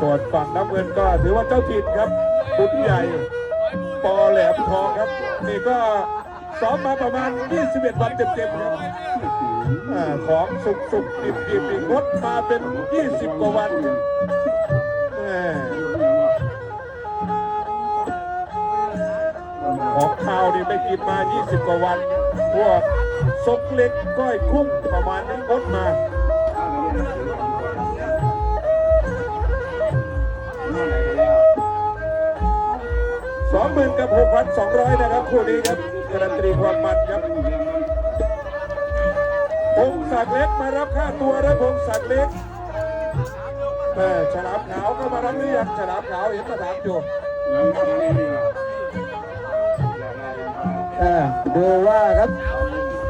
ส่วนฝั่งน้ำเงินก็ถือว่าเจ้าถิ่นครับบุญใหญ่ปอแหลมทองครับนี่ก็ซ้อมมาประมาณ 21 วันเต็มๆครับอของสุกสุกดิบดิบอีกงดมาเป็น 20 กว่าวันของข้าวนี่ไม่กินมา 20 กว่าวัน พวกซกเล็กก้อยคุ้งประมาณนี้งดมา หมื่นกับหกพันสองร้อยนะครับคู่นี้ครับการันตีความมันครับพงศักดิ์เล็กมารับค่าตัวนะพงศักดิ์เล็กเออฉลามขาวก็มารับหรือยังฉลามขาวเห็นมาถามอยู่เออดูว่าครับ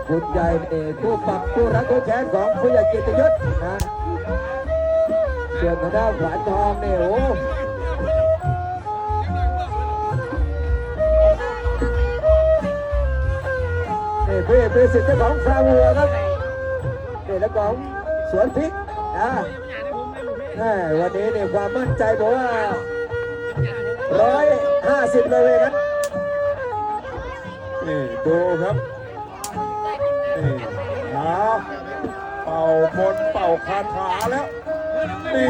คุณใหญ่นี่ผู้ปรับผู้รักผู้แค้นของผู้ใหญ่กิตยศนะส่วนทางด้านขวานทองเนี่ยโอ้ นี่พี่เป็นสิทธิ์เจ้าของฟาร์มวัวครับนี่แล้วของสวนพริกนะแม่วันนี้เนี่ยความมั่นใจบอกว่าร้อยห้าสิบเลยนะนี่ดูครับนี่หาเป่ามนเป่าคาถาแล้วนี่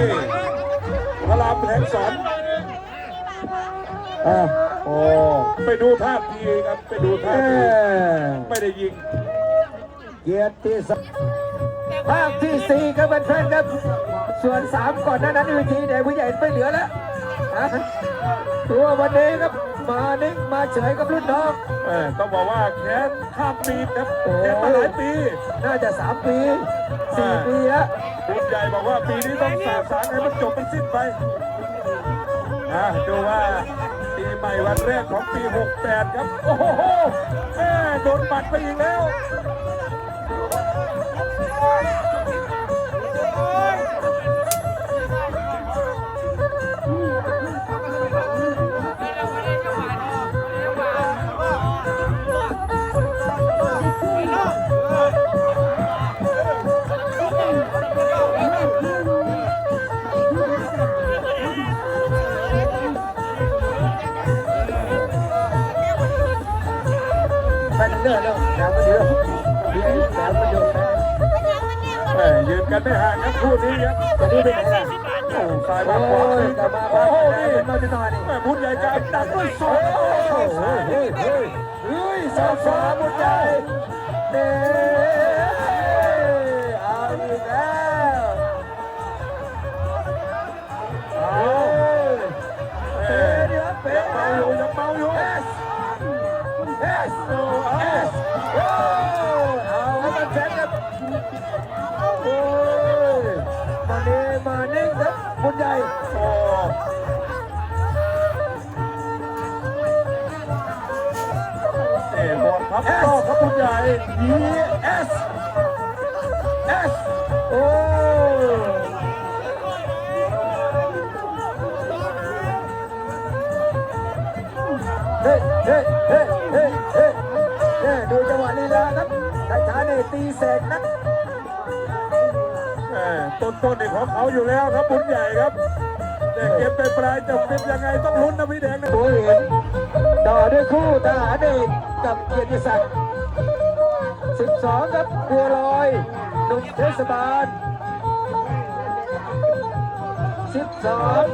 พระรามแผงสอน อ่าโอ้ไปดูท่าทีครับ ไปดูท่าเอ่ทีอไม่ได้ยิง เกียรติศักดิ์ภาคที่สี่ครับเพื่อนๆครับ ส่วนสามก่อนหน้านั้นวิธีเด็กผู้ใหญ่ไม่เหลือแล้วอะตัววันนี้ครับมานิ่งมาเฉยกับรุ่นน้อง เออต้องบอกว่าแค้นข้ามปีครับแค้นมาหลายปีน่าจะสามปีสี่ปีแล้ว คุณใหญ่บอกว่าปีนี้ต้องสาสางให้มันจบมันสิ้นไปอะดูว่า ปีใหม่วันแรกของปี 68 ครับ โอ้โหแม่โดนปัดไปอีกแล้ว ยืนกันไม่ห่างครับคู่นี้ครับจะนี่ไปไหนล่ะโอ้ซ้ายโอ้มาขวายกลับมาโอ้บ้านโหนี่น่าจะนอนนี่แม่บุญใหญ่การดักด้วยศอกเฮ้ยเฮ้ยเฮ้ยเฮ้ยสาวสาวบุญใหญ่เด้เอาอีกแล้วเอาเอ้ยยังเมาอยู่ยังเมาอยู่เอสเอสเอส อ๋บอลพับโต้ครับบุญใหญ่ S S โอ้เฮ้เฮ้เฮ้เฮ้เฮ้เฮ้ดูจังหวะลีลาครับแต่ช้าๆนี่ตีแสกนักแม่ต้นต้นๆนี่ของเขาอยู่แล้วครับบุญใหญ่ครับ แต่เกมไปปลายจะเป็นยังไงต้องลุ้นนะพี่แดงนะโอ้ยเห็น ต่อด้วยคู่ทหารเอกกับเกียรติศักดิ์12 ครับบัวลอยหนุ่มเทศบาล 12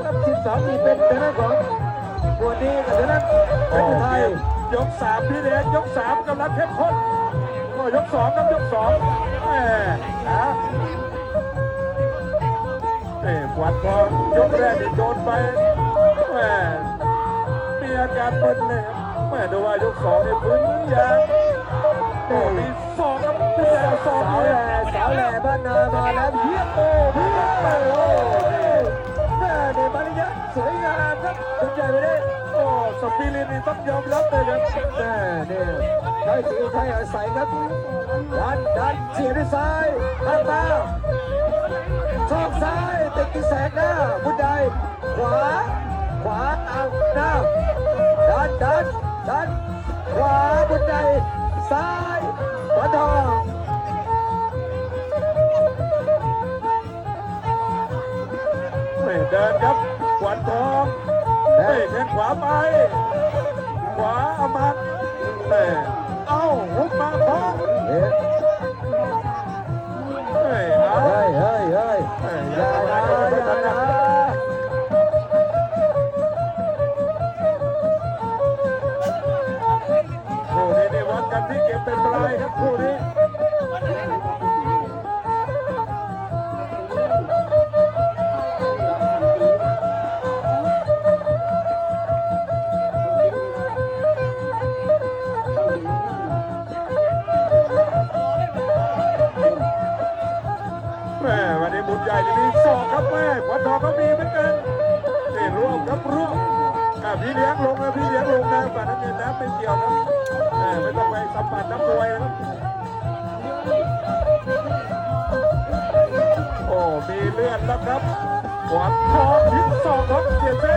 ครับ12นี่เป็นทางด้านของบัวดีกับทางด้านเพโอ้ชรไทยยกสามพี่แดงยกสามกำลังเข้มข้นก็ยกสองครับยกสองแหม่นะเอ้ขวัญพอยกแรกโดนไปแหม อาการมึนเลยครับแม่ดูว่ายกสองในพื้นยางโอ้มีสองครับเพี่แดงสองสาวแหล่สาวแหล่บ้านนามาแล้วเยี่ยมโอ้พี่โอ้โหแม่ในมารยาทสวยงามครับคุณใหญ่ไปได้โอ้สปิริตนี่ต้องยอมรับเลยครับแม่เนี่ยใช้สีไทยอาศัยครับดันดันเสียด้วยซ้ายหันมาชอบซ้ายติดที่แสกหน้าบุญใดขวาขวาเอาหน้า ดันดันขวาบุญใดซ้ายขวาทองไม่เดินครับขวัญทองเฮ้ยแทงขวาไป ขวาอามันเฮ้ยเอ้าหุบมาทอง เป็นปลายครับคู่นี้แม่วันนี้บุญใหญ่จะมีสองครับแม่ขวัญทองก็มีเหมือนกันนี่ร่วมครับร่วมอะ พี่เลี้ยงลงนะพี่เลี้ยงลงนะฝ่ายน้ำเงินนะไม่เกี่ยวครับแม่ไม่ต้องไปสัมผัสน้ำมวยนะครับโอ้มีเลือดแล้วครับขวัญทองทิศสองของเสียเส้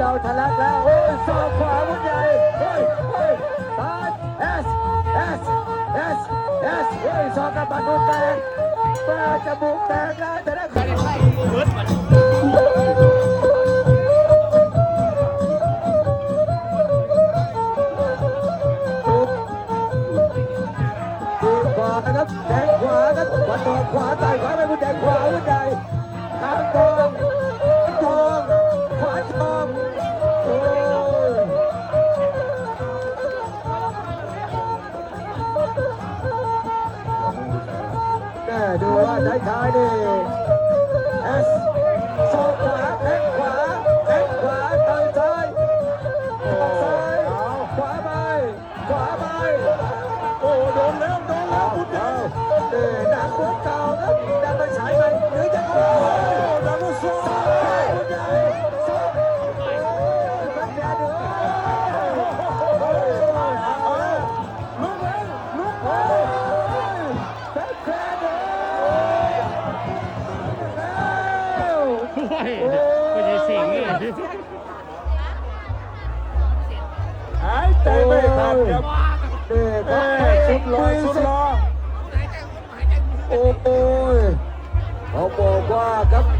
เลือดกับเดาทะลักแล้ว โอ้ยสอบขวาวุ่นใหญ่เฮ้ยเฮ้ยตายเอสเอสเอสเอสเฮ้ยสอบกับบัตรแตกแม่จมูกแตกแล้วแต่ได้คนถูก ว่ ไม่ใช่เสียงเลยหายใจไม่ทันครับเด็กเอ้ยสุดรอสุดรอโอ้ยเขาบอกว่าครับ